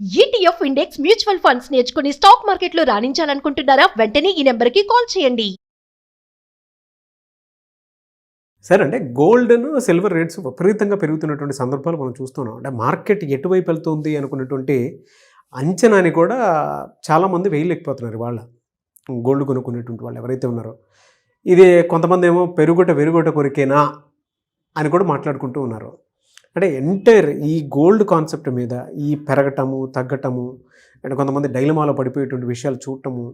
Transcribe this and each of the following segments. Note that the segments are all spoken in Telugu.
ఈటీఎఫ్ ఇండెక్స్ మ్యూచువల్ ఫండ్స్ నేర్చుకుని స్టాక్ మార్కెట్లో రాణించాలనుకుంటున్నారా? వెంటనే ఈ నెంబర్కి కాల్ చేయండి. సరే అంటే గోల్డ్ను సిల్వర్ రేట్స్ విపరీతంగా పెరుగుతున్నటువంటి సందర్భాలు మనం చూస్తున్నాం. అంటే మార్కెట్ ఎటువైపు వెళ్తుంది అనుకున్నటువంటి అంచనాని కూడా చాలామంది వేయలేకపోతున్నారు వాళ్ళ గోల్డ్ కొనుక్కునేటువంటి వాళ్ళు ఎవరైతే ఉన్నారో. ఇది కొంతమంది ఏమో పెరుగుట వెరుగుట కొరికేనా అని కూడా మాట్లాడుకుంటూ ఉన్నారు. అంటే ఎంటైర్ ఈ గోల్డ్ కాన్సెప్ట్ మీద ఈ పెరగటము తగ్గటము అండ్ కొంతమంది డైలమాలో పడిపోయేటువంటి విషయాలు చూడటము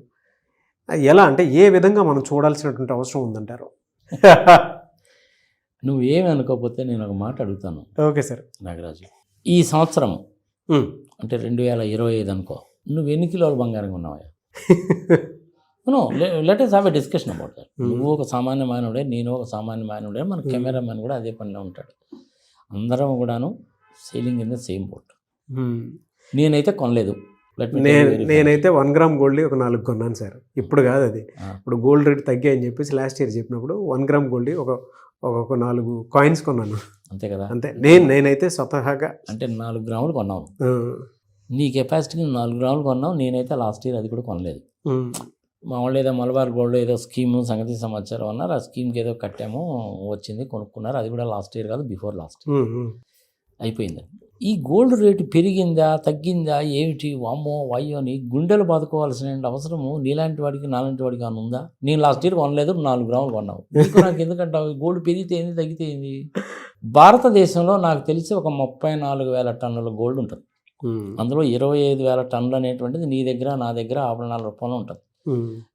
ఎలా అంటే ఏ విధంగా మనం చూడాల్సినటువంటి అవసరం ఉందంటారు నువ్వేమి అనుకోకపోతే నేను ఒక మాట అడుగుతాను ఓకే సార్ నాగరాజు ఈ సంవత్సరం. అంటే రెండు వేల ఇరవై ఐదు అనుకో నువ్వు ఎన్ని కిలోలు బంగారం ఉన్నావా no let's have a discussion about that. నువ్వు ఒక సామాన్య మానవుడే నేను ఒక సామాన్య మానవుడే మన. కెమెరామెన్ కూడా అదే పనిలో ఉంటాడు అందరం కూడాను sailing in the same boat. నేనైతే కొనలేదు. నేనైతే వన్ గ్రామ్ గోల్డ్ ఒక నాలుగు కొన్నాను సార్. ఇప్పుడు కాదు అది. ఇప్పుడు గోల్డ్ రేట్ తగ్గాయని చెప్పేసి లాస్ట్ ఇయర్ చెప్పినప్పుడు వన్ గ్రామ్ గోల్డ్ ఒక ఒక నాలుగు కాయిన్స్ కొన్నాను. అంతే కదా? అంతే. నేను నేనైతే స్వతహాగా అంటే నాలుగు గ్రాములు కొన్నావు. ఆ, నీ కెపాసిటీకి నువ్వు నాలుగు గ్రాములు కొన్నావు. నేనైతే లాస్ట్ ఇయర్ అది కూడా కొనలేదు. మా వాళ్ళు ఏదో మలబార్ గోల్డ్ ఏదో స్కీమ్ సంగతి సమాచారం అన్నారు. ఆ స్కీమ్కి ఏదో కట్టాము వచ్చింది కొనుక్కున్నారు. అది కూడా లాస్ట్ ఇయర్ కాదు బిఫోర్ లాస్ట్. అయిపోయింది. ఈ గోల్డ్ రేటు పెరిగిందా తగ్గిందా ఏమిటి వామ్మో వాయ్యో అని గుండెలు బాదుకోవాల్సిన అవసరము నీలాంటి వాడికి నాలాంటి వాడికి అని ఉందా? నేను లాస్ట్ ఇయర్ కొనలేదు నాలుగు గ్రాములు కొన్నావు. నీకు నాకు ఎందుకంటావు గోల్డ్ పెరిగితే ఏంది తగ్గితే ఏంది? భారతదేశంలో నాకు తెలిసి ఒక ముప్పై నాలుగు వేల టన్నుల గోల్డ్ ఉంటుంది. అందులో ఇరవై ఐదు వేల టన్నులు అనేటువంటిది నీ దగ్గర నా దగ్గర ఆభరణాల రూపంలో ఉంటుంది.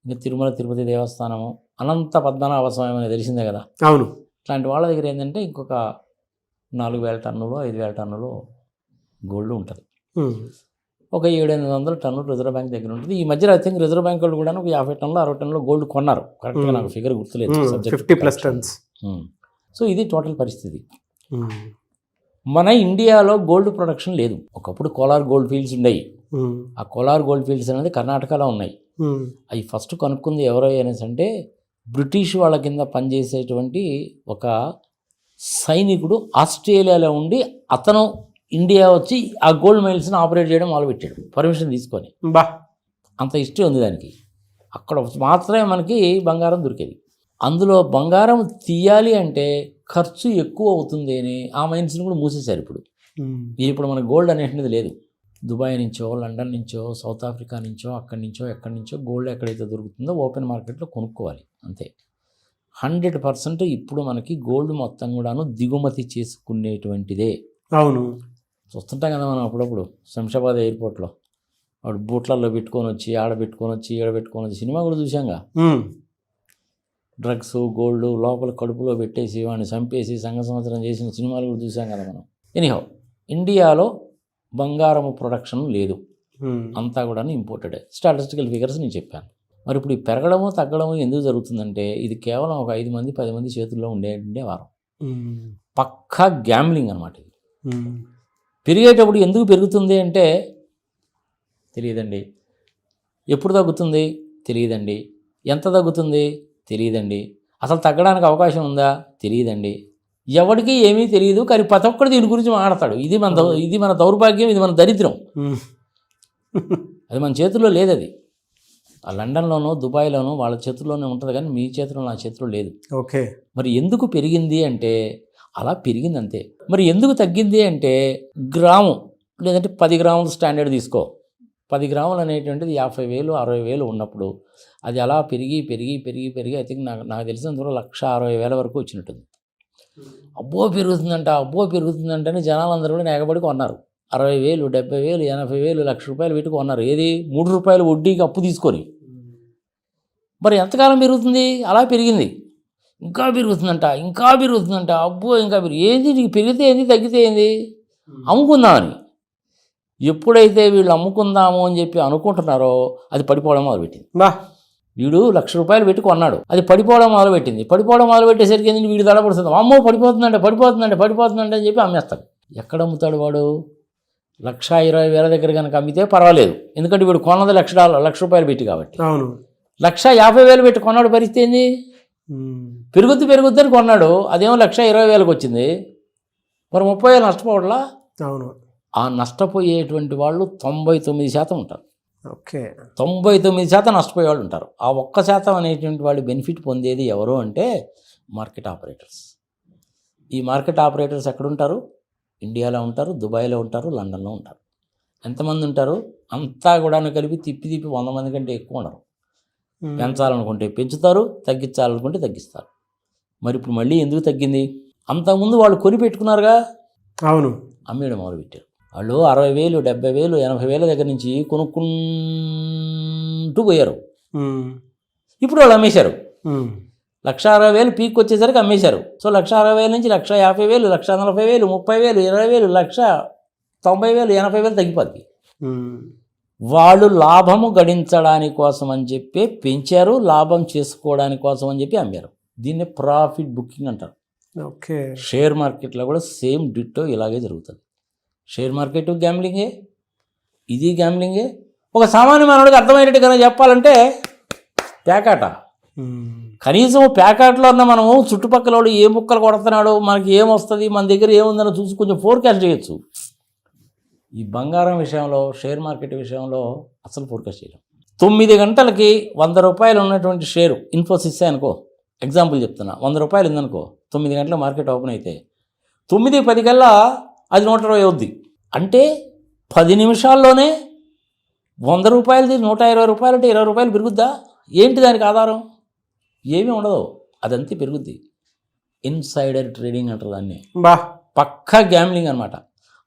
ఇంకా తిరుమల తిరుపతి దేవస్థానము అనంత పద్మనాభ స్వామి అని తెలిసిందే కదా. అవును. ఇట్లాంటి వాళ్ళ దగ్గర ఏంటంటే ఇంకొక నాలుగు వేల టన్నులు ఐదు వేల టన్నులు గోల్డ్ ఉంటుంది. ఒక ఏడు ఎనిమిది వందల టన్నులు రిజర్వ్ బ్యాంక్ దగ్గర ఉంటుంది. ఈ మధ్య ఐ థింక్ రిజర్వ్ బ్యాంక్ వాళ్ళు కూడా ఒక యాభై టన్నులు అరవై టన్నులు గోల్డ్ కొన్నారు. కరెక్ట్గా. నాకు ఫిగర్ గుర్తులేదు ఫిఫ్టీ ప్లస్. టన్స్. సో ఇది టోటల్ పరిస్థితి. మన ఇండియాలో గోల్డ్ ప్రొడక్షన్ లేదు. ఒకప్పుడు కోలార్ గోల్డ్ ఫీల్డ్స్ ఉండేవి. ఉమ్, ఆ కోలార్ గోల్డ్ ఫీల్డ్స్ అనేది కర్ణాటకలో ఉన్నాయి. అవి ఫస్ట్ కనుక్కుంది ఎవరో అనేసి అంటే బ్రిటిష్ వాళ్ళ కింద పనిచేసేటువంటి ఒక సైనికుడు ఆస్ట్రేలియాలో ఉండి అతను ఇండియా వచ్చి ఆ గోల్డ్ మైల్స్ని ఆపరేట్ చేయడం మొదలుపెట్టాడు. పర్మిషన్ తీసుకొని. బా. అంత హిస్టరీ ఉంది దానికి. అక్కడ మాత్రమే మనకి బంగారం దొరికేది. అందులో బంగారం తీయాలి అంటే ఖర్చు ఎక్కువ అవుతుంది అని ఆ మైన్స్ని కూడా మూసేశారు ఇప్పుడు. ఇప్పుడు మన గోల్డ్ అనేటువంటిది లేదు. దుబాయ్ నుంచో లండన్ నుంచో సౌత్ ఆఫ్రికా నుంచో అక్కడి నుంచో ఎక్కడి నుంచో గోల్డ్ ఎక్కడైతే దొరుకుతుందో ఓపెన్ మార్కెట్లో కొనుక్కోవాలి. అంతే. హండ్రెడ్ పర్సెంట్ ఇప్పుడు మనకి గోల్డ్ మొత్తం కూడాను దిగుమతి చేసుకునేటువంటిదే. అవును. చూస్తుంటాం కదా మనం అప్పుడప్పుడు శంషాబాద్ ఎయిర్పోర్ట్లో. వాడు బూట్లలో పెట్టుకొని వచ్చి ఆడ పెట్టుకొని వచ్చి ఈడ పెట్టుకొని వచ్చి సినిమా కూడా చూసాంగా డ్రగ్స్ గోల్డ్ లోపల కడుపులో పెట్టేసి వాడిని చంపేసి సంఘ సంవత్సరం చేసిన సినిమాలు కూడా చూసాం కదా మనం. ఎనీహౌ ఇండియాలో బంగారము ప్రొడక్షన్ లేదు. అంతా కూడా ఇంపోర్టెడ్ స్టాటిస్టికల్ ఫిగర్స్ నేను చెప్పాను. మరి ఇప్పుడు ఈ పెరగడము తగ్గడము ఎందుకు జరుగుతుందంటే ఇది కేవలం ఒక ఐదు మంది పది మంది చేతుల్లో ఉండే ఉండే వారం పక్కా గ్యామ్లింగ్ అనమాట ఇది. పెరిగేటప్పుడు ఎందుకు పెరుగుతుంది అంటే తెలియదండి. ఎప్పుడు తగ్గుతుంది? తెలియదండి. ఎంత తగ్గుతుంది? తెలియదండి. అసలు తగ్గడానికి అవకాశం ఉందా? తెలియదండి. ఎవరికి ఏమీ తెలియదు కానీ ప్రతి ఒక్కడు దీని గురించి మాట్లాడతాడు. ఇది మన దౌ- ఇది మన దౌర్భాగ్యం ఇది మన దరిద్రం. అది మన చేతుల్లో లేదు అది ఆ లండన్లోనూ దుబాయ్లోనూ వాళ్ళ చేతుల్లోనే ఉంటుంది కానీ మీ చేతిలో నా చేతిలో లేదు. ఓకే. మరి ఎందుకు పెరిగింది అంటే అలా పెరిగింది అంతే మరి ఎందుకు తగ్గింది అంటే గ్రాము లేదంటే పది గ్రాముల స్టాండర్డ్ తీసుకో. పది గ్రాములు అనేటువంటిది యాభై వేలు అరవై వేలు ఉన్నప్పుడు అది అలా పెరిగి పెరిగి పెరిగి పెరిగి ఐ థింక్ నాకు నాకు తెలిసినంత లక్ష అరవై వేల వరకు వచ్చినట్టుంది. అబ్బో పెరుగుతుందంట అబ్బో పెరుగుతుందంటని జనాలందరూ కూడా ఎగబడి కొన్నారు. అరవై వేలు డెబ్బై వేలు ఎనభై వేలు లక్ష రూపాయలు పెట్టి కొన్నారు. ఏది? మూడు రూపాయలు వడ్డీకి అప్పు తీసుకొని. మరి ఎంతకాలం పెరుగుతుంది? అలా పెరిగింది. ఇంకా పెరుగుతుందంట ఇంకా పెరుగుతుందంట. అబ్బో ఇంకా పెరుగు ఏంది నీకు పెరిగితే ఏంది తగ్గితే ఏంది? అమ్ముకుందామని. ఎప్పుడైతే వీళ్ళు అమ్ముకుందాము అని చెప్పి అనుకుంటున్నారో అది పడిపోవడం మొదలుపెట్టింది. బా వీడు లక్ష రూపాయలు పెట్టి కొన్నాడు. అది పడిపోవడం మొదలుపెట్టింది. పడిపోవడం మొదలుపెట్టేసరికి ఏంటి వీడు దడపడుతుంది అమ్మో పడిపోతుందంటే పడిపోతుందంటే పడిపోతుందంటే అని చెప్పి అమ్మేస్తాడు. ఎక్కడ అమ్ముతాడు వాడు? లక్ష ఇరవై వేల దగ్గర కనుక అమ్మితే పర్వాలేదు. ఎందుకంటే వీడు కొన్నది లక్ష డాలర్ లక్ష రూపాయలు పెట్టి కాబట్టి. అవును. లక్ష యాభై వేలు పెట్టి కొన్నాడు పరిస్థితి ఏంది? పెరుగుద్ది పెరుగుద్ది అని కొన్నాడు. అదేమో లక్ష ఇరవై వేలకు వచ్చింది. మరి ముప్పై వేలు నష్టపోవట్లా? అవును. ఆ నష్టపోయేటువంటి వాళ్ళు తొంభై తొమ్మిది శాతం ఉంటారు. ఓకే. తొంభై తొమ్మిది శాతం నష్టపోయే వాళ్ళు ఉంటారు. ఆ ఒక్క శాతం అనేటువంటి వాళ్ళు బెనిఫిట్ పొందేది ఎవరు అంటే మార్కెట్ ఆపరేటర్స్. ఈ మార్కెట్ ఆపరేటర్స్ ఎక్కడుంటారు? ఇండియాలో ఉంటారు దుబాయ్లో ఉంటారు లండన్లో ఉంటారు. ఎంతమంది ఉంటారు? అంతా కూడా కలిపి తిప్పి తిప్పి వంద మంది కంటే ఎక్కువ ఉండరు. పెంచాలనుకుంటే పెంచుతారు తగ్గించాలనుకుంటే తగ్గిస్తారు. మరి ఇప్పుడు మళ్ళీ ఎందుకు తగ్గింది? అంతకుముందు వాళ్ళు కొని పెట్టుకున్నారుగా? అవును. అమ్మేయడం మొదలుపెట్టారు. వాళ్ళు అరవై వేలు డెబ్బై వేలు ఎనభై వేల దగ్గర నుంచి కొనుక్కుంటూ పోయారు. ఇప్పుడు వాళ్ళు అమ్మేశారు. లక్ష అరవై వేలు పీక్ వచ్చేసరికి అమ్మేశారు. సో లక్ష అరవై వేల నుంచి లక్ష యాభై వేలు లక్ష నలభై వేలు ముప్పై వేలు ఇరవై వేలు లక్ష తొంభై వేలు ఎనభై వేలు తగ్గిపోద్ది. వాళ్ళు లాభము గడించడానికి కోసం అని చెప్పి పెంచారు లాభం చేసుకోవడానికి కోసం అని చెప్పి అమ్మారు. దీన్ని ప్రాఫిట్ బుకింగ్ అంటారు. ఓకే. షేర్ మార్కెట్లో కూడా సేమ్ డిట్టో ఇలాగే జరుగుతుంది. షేర్ మార్కెట్ గ్యాంబ్లింగే ఇది గ్యాంబ్లింగే ఒక సామాన్య మానవుడికి అర్థమయ్యేట్టుగా చెప్పాలంటే ప్యాకాట. కనీసం ప్యాకెట్లో ఉన్న మనము చుట్టుపక్కల వాడు ఏ ముక్కలు కొడుతున్నాడు మనకి ఏమొస్తుంది మన దగ్గర ఏముందని చూసి కొంచెం ఫోర్కాస్ట్ చేయొచ్చు. ఈ బంగారం విషయంలో షేర్ మార్కెట్ విషయంలో అసలు ఫోర్కాస్ట్ చేయలేం. తొమ్మిది గంటలకి వంద రూపాయలు ఉన్నటువంటి షేరు ఇన్ఫోసిస్ అనుకో. ఎగ్జాంపుల్ చెప్తున్నా. వంద రూపాయలు ఉందనుకో. తొమ్మిది గంటల మార్కెట్ ఓపెన్ అయితే. తొమ్మిది పది కల్లా అది నూట ఇరవై అవుద్ది. అంటే పది నిమిషాల్లోనే వంద రూపాయలది నూట ఇరవై రూపాయలు అంటే ఇరవై రూపాయలు పెరుగుద్దా? ఏంటి దానికి ఆధారం? ఏమీ ఉండదు. అదంతే పెరుగుద్ది. ఇన్సైడర్ ట్రేడింగ్ అంటారు దాన్ని. బా. పక్కా గ్యామ్లింగ్ అనమాట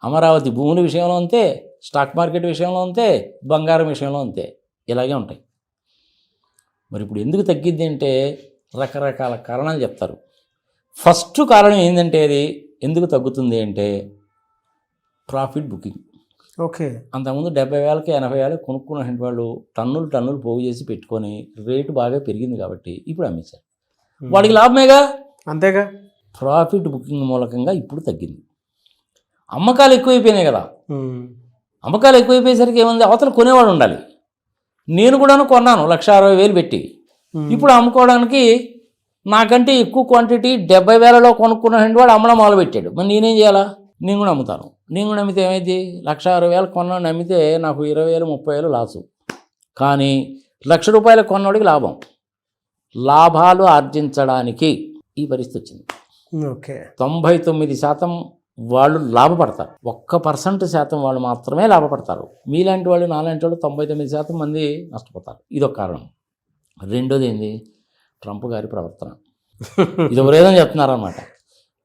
అమరావతి భూముల విషయంలో అంతే స్టాక్ మార్కెట్ విషయంలో అంతే బంగారం విషయంలో అంతే. ఇలాగే ఉంటాయి. మరి ఇప్పుడు ఎందుకు తగ్గిద్ది అంటే రకరకాల కారణాలు చెప్తారు. ఫస్ట్ కారణం ఏంటంటే అది ఎందుకు తగ్గుతుంది అంటే ప్రాఫిట్ బుకింగ్. ఓకే. అంతకుముందు డెబ్బై వేలకి ఎనభై వేలకి కొనుక్కున్న వాళ్ళు టన్నులు టన్నులు పోగు చేసి పెట్టుకొని రేటు బాగా పెరిగింది కాబట్టి ఇప్పుడు అమ్మేశారు. వాడికి లాభమేగా? అంతేగా? ప్రాఫిట్ బుకింగ్ మూలకంగా ఇప్పుడు తగ్గింది. అమ్మకాలు ఎక్కువైపోయినాయి కదా. అమ్మకాలు ఎక్కువైపోయేసరికి ఏముంది? అవతల కొనేవాడు ఉండాలి. నేను కూడాను కొన్నాను లక్ష అరవై వేలు పెట్టి. ఇప్పుడు అమ్ముకోవడానికి నాకంటే ఎక్కువ క్వాంటిటీ డెబ్బై వేలలో కొనుక్కున్న వాడు అమ్మడం మొదలు పెట్టాడు మరి నేనేం చేయాలా? నేను కూడా అమ్ముతాను. నేను కూడా అమ్మితే ఏమైంది? లక్ష అరవై వేలు కొన్నాను అమ్మితే నాకు ఇరవై వేలు ముప్పై వేలు లాసు. కానీ లక్ష రూపాయలు కొన్నవాడికి లాభం. లాభాలు ఆర్జించడానికి ఈ పరిస్థితి వచ్చింది. ఓకే. తొంభై తొమ్మిది శాతం వాళ్ళు లాభపడతారు. ఒక్క పర్సెంట్ శాతం వాళ్ళు మాత్రమే లాభపడతారు. మీలాంటి వాళ్ళు నాలాంటి వాళ్ళు తొంభై తొమ్మిది శాతం మంది నష్టపోతారు. ఇదొక కారణం. రెండోది ఏంది? ట్రంప్ గారి ప్రవర్తన. ఇది ఒకరేదని చెప్తున్నారన్నమాట.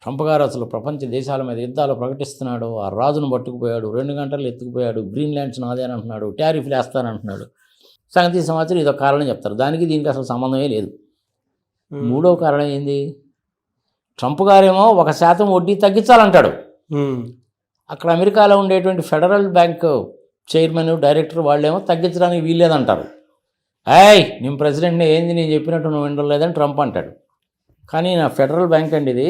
ట్రంప్ గారు అసలు ప్రపంచ దేశాల మీద యుద్ధాలు ప్రకటిస్తున్నాడు ఆ రాజును పట్టుకుపోయాడు రెండు గంటలు ఎత్తుకుపోయాడు గ్రీన్లాండ్స్ నాదే అని అంటున్నాడు ట్యారిఫ్లు వేస్తానంటున్నాడు సంగతి సంవత్సరం ఇదొక కారణం చెప్తారు. దానికి దీనికి అసలు సంబంధమే లేదు. మూడవ కారణం ఏంది? ట్రంప్ గారేమో ఒక శాతం వడ్డీ తగ్గించాలంటాడు. అక్కడ అమెరికాలో ఉండేటువంటి ఫెడరల్ బ్యాంక్ చైర్మన్ డైరెక్టర్ వాళ్ళేమో తగ్గించడానికి వీల్లేదంటారు. ఏయ్ నేను ప్రెసిడెంట్ని ఏంది నేను చెప్పినట్టు నువ్వు వినలేదని ట్రంప్ అంటాడు. కానీ నా ఫెడరల్ బ్యాంక్ అండి ఇది.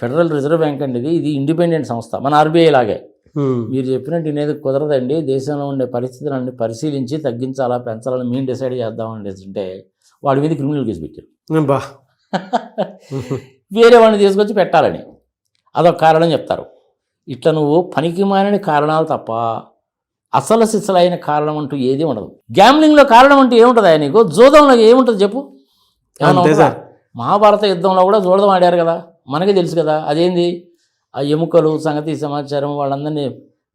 ఫెడరల్ రిజర్వ్ బ్యాంక్ అండి ఇది. ఇది ఇండిపెండెంట్ సంస్థ. మన ఆర్బీఐ లాగే. మీరు చెప్పినట్టు వినేది కుదరదండి. దేశంలో ఉండే పరిస్థితులన్నీ పరిశీలించి తగ్గించాలా పెంచాలని మేము డిసైడ్ చేద్దామని అంటే వాడి మీద క్రిమినల్ కేసు పెట్టారు. బా. వేరే వాడిని తీసుకొచ్చి పెట్టాలని. అదొక కారణం చెప్తారు. ఇట్లా నువ్వు పనికి మాలిన కారణాలు తప్ప అసలు సిసలైన కారణం అంటూ ఏది ఉండదు. గ్యామ్లింగ్లో కారణం అంటూ ఏముంటుంది ఆయన నీకు? జోదంలో ఏముంటుంది చెప్పు. మహాభారత యుద్ధంలో కూడా జోదం ఆడారు కదా. మనకే తెలుసు కదా అదేంది? ఆ ఎముకలు సంగతి సమాచారం వాళ్ళందరినీ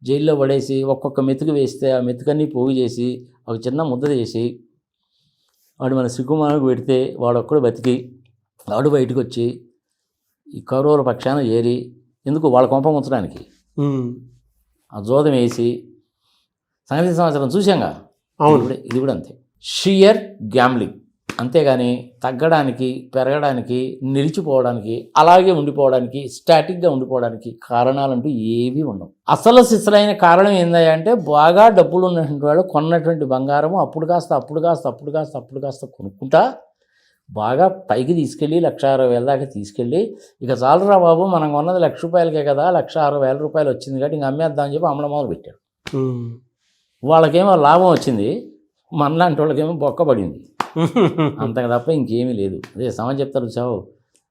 జైల్లో పడేసి ఒక్కొక్క మెతుకు వేస్తే ఆ మెతుకన్నీ పోగు చేసి ఒక చిన్న ముద్ద చేసి వాడు మన సిగ్గుమానకు పెడితే వాడు ఒక్కడు బతికి వాడు బయటకు వచ్చి ఈ కౌరవుల పక్షాన ఏరి ఎందుకు వాళ్ళ కొంప ముంచడానికి? ఉమ్. ఆ జోదం వేసి సంగతి సంవత్సరం చూసాంగా అవును. ఇది కూడా- ఇది కూడా అంతే. షియర్ గ్యామ్లింగ్ అంతేగాని తగ్గడానికి పెరగడానికి నిలిచిపోవడానికి అలాగే ఉండిపోవడానికి స్టాటిక్గా ఉండిపోవడానికి కారణాలంటూ ఏవీ ఉండవు. అసలు సిసలైన కారణం ఏందయ్యా అంటే బాగా డబ్బులు ఉన్నటువంటి వాళ్ళు కొన్నటువంటి బంగారము అప్పుడు కాస్త అప్పుడు కాస్త అప్పుడు కాస్త అప్పుడు కాస్త కొనుక్కుంటా బాగా పైకి తీసుకెళ్ళి లక్ష అరవై వేల దాకా తీసుకెళ్ళి ఇక చాలరా బాబు మనం కొన్నది లక్ష రూపాయలకే కదా లక్ష అరవై వేల రూపాయలు వచ్చింది కాబట్టి ఇంక అమ్మేద్దామని చెప్పి అమ్మడం మొదలు పెట్టాడు. వాళ్ళకేమో లాభం వచ్చింది మనలాంటి వాళ్ళకేమో బొక్క పడింది. అంతకు తప్ప ఇంకేమీ లేదు. అదే సమాజం చెప్తారు చావు.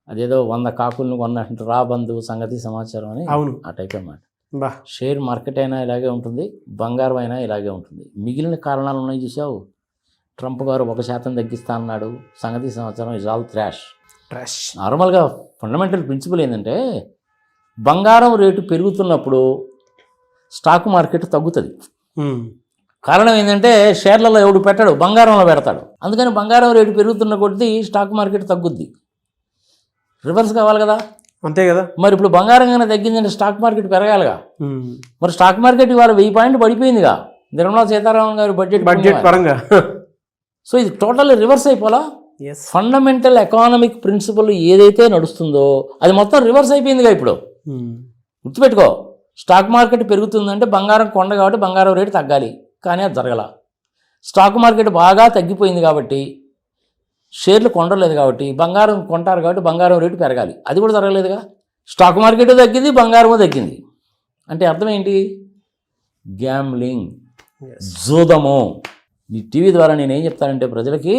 అదేదో వంద కాకులను కొన్నట్టు రాబంధు సంగతి సమాచారం అని అవును. ఆ టైప్ అన్నమాట. బా. షేర్ మార్కెట్ అయినా ఇలాగే ఉంటుంది బంగారం అయినా ఇలాగే ఉంటుంది. మిగిలిన కారణాలు ఉన్నాయి చూసావు ట్రంప్ గారు ఒక శాతం తగ్గిస్తా అన్నాడు. సంగతి సంవత్సరం ఇస్ ఆల్ థ్రాష్ ట్రాష్. నార్మల్గా ఫండమెంటల్ ప్రిన్సిపల్ ఏంటంటే బంగారం రేటు పెరుగుతున్నప్పుడు స్టాక్ మార్కెట్ తగ్గుతుంది. కారణం ఏంటంటే షేర్లలో ఎవడు పెట్టాడు బంగారంలో పెడతాడు. అందుకని బంగారం రేటు పెరుగుతున్న కొద్దీ స్టాక్ మార్కెట్ తగ్గుద్ది. రివర్స్ కావాలి కదా? అంతే కదా? మరి ఇప్పుడు బంగారం కన్నా తగ్గిందంటే స్టాక్ మార్కెట్ పెరగాలిగా. మరి స్టాక్ మార్కెట్ ఇవాళ వెయ్యి పాయింట్ పడిపోయిందిగా. నిర్మలా సీతారామన్ గారి బడ్జెట్ బడ్జెట్ పరంగా. సో ఇది టోటల్ రివర్స్ అయిపోలా? ఫండమెంటల్ ఎకానమిక్ ప్రిన్సిపల్ ఏదైతే నడుస్తుందో అది మొత్తం రివర్స్ అయిపోయిందిగా ఇప్పుడు. గుర్తుపెట్టుకో స్టాక్ మార్కెట్ పెరుగుతుందంటే బంగారం కొండ కాబట్టి బంగారం రేటు తగ్గాలి. కానీ అది జరగల. స్టాక్ మార్కెట్ బాగా తగ్గిపోయింది కాబట్టి షేర్లు కొండలేదు కాబట్టి బంగారం కొంటారు కాబట్టి బంగారం రేటు పెరగాలి. అది కూడా జరగలేదుగా? స్టాక్ మార్కెట్ తగ్గింది బంగారము తగ్గింది. అంటే అర్థం ఏంటి? గ్యామ్లింగ్ జూదము. ఈ టీవీ ద్వారా నేను ఏం చెప్తానంటే ప్రజలకి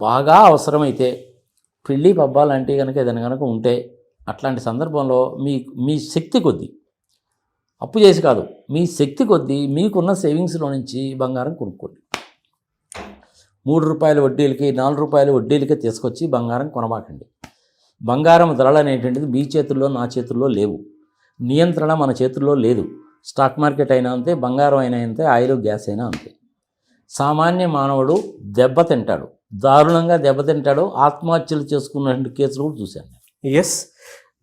బాగా అవసరమైతే పెళ్ళి పబ్బాలు లాంటివి కనుక ఏదైనా కనుక ఉంటే అట్లాంటి సందర్భంలో మీ మీ శక్తి కొద్దీ అప్పు చేసి కాదు మీ శక్తి కొద్దీ మీకున్న సేవింగ్స్లో నుంచి బంగారం కొనుక్కోండి. మూడు రూపాయల వడ్డీలకి నాలుగు రూపాయల వడ్డీలకి తీసుకొచ్చి బంగారం కొనబాకండి బంగారం ధరలు అనేటువంటిది మీ చేతుల్లో నా చేతుల్లో లేవు. నియంత్రణ మన చేతుల్లో లేదు. స్టాక్ మార్కెట్ అయినా అంతే బంగారం అయినా అంతే ఆయిల్ గ్యాస్ అయినా అంతే. సామాన్య మానవుడు దెబ్బతింటాడు దారుణంగా దెబ్బతింటాడు ఆత్మహత్యలు చేసుకున్నటువంటి కేసులు కూడా చూశాను ఎస్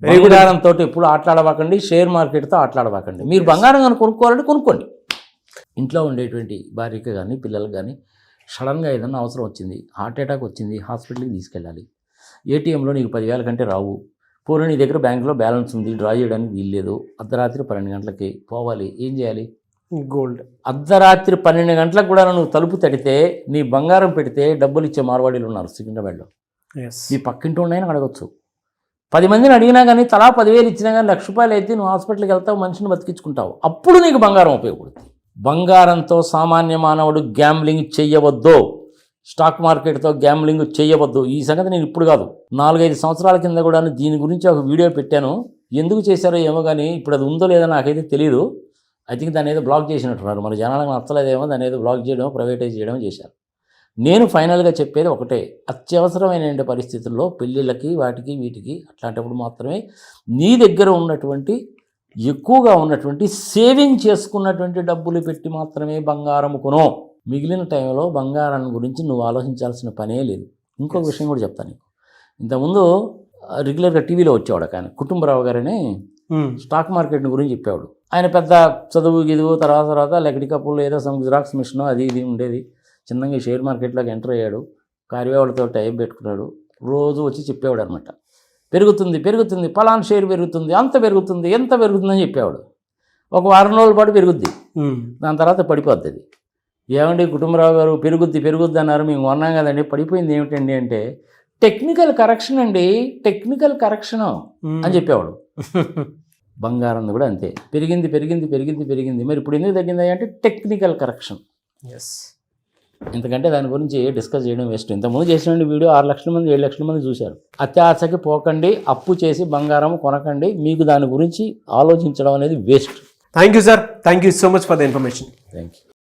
బంగారంతో ఎప్పుడు ఆటలాడబాకండి షేర్ మార్కెట్తో ఆటలాడబాకండి. మీరు బంగారం కానీ కొనుక్కోవాలంటే కొనుక్కోండి. ఇంట్లో ఉండేటువంటి భార్యకి కానీ పిల్లలకు కానీ సడన్గా ఏదైనా అవసరం వచ్చింది హార్ట్ అటాక్ వచ్చింది హాస్పిటల్కి తీసుకెళ్ళాలి. ఏటీఎంలో నీకు పదివేల కంటే రావు. పూర్వం నీ దగ్గర బ్యాంకులో బ్యాలెన్స్ ఉంది డ్రా చేయడానికి వీల్లేదు. అర్ధరాత్రి పన్నెండు గంటలకి పోవాలి. ఏం చేయాలి? గోల్డ్. అర్ధరాత్రి పన్నెండు గంటలకు కూడా నువ్వు తలుపు తడితే నీ బంగారం పెడితే డబ్బులు ఇచ్చే మార్వాడీలు ఉన్నారు సికింద్రాబాద్లో. మీ పక్కింటి ఉన్నాయని అడగచ్చు. పది మందిని అడిగినా కానీ తలా పదివేలు ఇచ్చినా కానీ లక్ష రూపాయలు అయితే నువ్వు హాస్పిటల్కి వెళ్తావు మనిషిని బతికించుకుంటావు. అప్పుడు నీకు బంగారం ఉపయోగపడుతుంది. బంగారంతో సామాన్య మానవుడు గ్యాంబ్లింగ్ చెయ్యవద్దు స్టాక్ మార్కెట్తో గ్యాంబ్లింగ్ చేయవద్దు. ఈ సంగతి నేను ఇప్పుడు కాదు. నాలుగైదు సంవత్సరాల కింద కూడా దీని గురించి ఒక వీడియో పెట్టాను. ఎందుకు చేశారో ఏమో కానీ ఇప్పుడు అది ఉందో లేదో నాకైతే తెలియదు ఐ థింక్ దాన్ని ఏదో బ్లాక్ చేసినట్టున్నారు. మన జనాలకు నచ్చలేదేమో దాని ఏదో బ్లాక్ చేయడం ప్రైవేటైజ్ చేయడం చేశారు. నేను ఫైనల్గా చెప్పేది ఒకటే. అత్యవసరమైన పరిస్థితుల్లో పెళ్ళిళ్ళకి వాటికి వీటికి అట్లాంటప్పుడు మాత్రమే నీ దగ్గర ఉన్నటువంటి ఎక్కువగా ఉన్నటువంటి సేవింగ్ చేసుకున్నటువంటి డబ్బులు పెట్టి మాత్రమే బంగారం కొను. మిగిలిన టైంలో బంగారం గురించి నువ్వు ఆలోచించాల్సిన పనే లేదు. ఇంకొక. విషయం కూడా చెప్తాను నీకు. ఇంతకుముందు రెగ్యులర్గా టీవీలో వచ్చేవాడు ఆయన కుటుంబరావు గారని స్టాక్ మార్కెట్ గురించి చెప్పేవాడు. ఆయన పెద్ద చదువు గిదువు తర్వాత తర్వాత లెక్కడి కప్పులు ఏదో సమ్ జిరాక్స్ మిషన్ అది ఇది ఉండేది. చిన్నగా షేర్ మార్కెట్లోకి ఎంటర్ అయ్యాడు. కార్యవాళ్ళతో టైం పెట్టుకున్నాడు. రోజు వచ్చి చెప్పేవాడు అనమాట పెరుగుతుంది పెరుగుతుంది పలాన్ షేర్ పెరుగుతుంది అంత పెరుగుతుంది ఎంత పెరుగుతుందని చెప్పేవాడు. ఒక వారం రోజుల పాటు పెరుగుద్ది. దాని తర్వాత పడిపోద్ది అది. ఏమండి కుటుంబరావు గారు పెరుగుద్ది పెరుగుద్ది అన్నారు మేము కొన్నాం కదండి పడిపోయింది ఏమిటండి అంటే టెక్నికల్ కరెక్షన్ అండి టెక్నికల్ కరెక్షన్ అని చెప్పేవాడు. బంగారం కూడా అంతే. పెరిగింది పెరిగింది పెరిగింది పెరిగింది. మరి ఇప్పుడు ఎందుకు తగ్గింది అంటే టెక్నికల్ కరెక్షన్. ఎస్ ఎందుకంటే దాని గురించి డిస్కస్ చేయడం వేస్ట్ ఇంతకుముందు చేసిన వీడియో ఆరు లక్షల మంది ఏడు లక్షల మంది చూశారు. అత్యాశకి పోకండి అప్పు చేసి బంగారం కొనకండి మీకు దాని గురించి ఆలోచించడం అనేది waste thank you sir thank you so much for the information thank you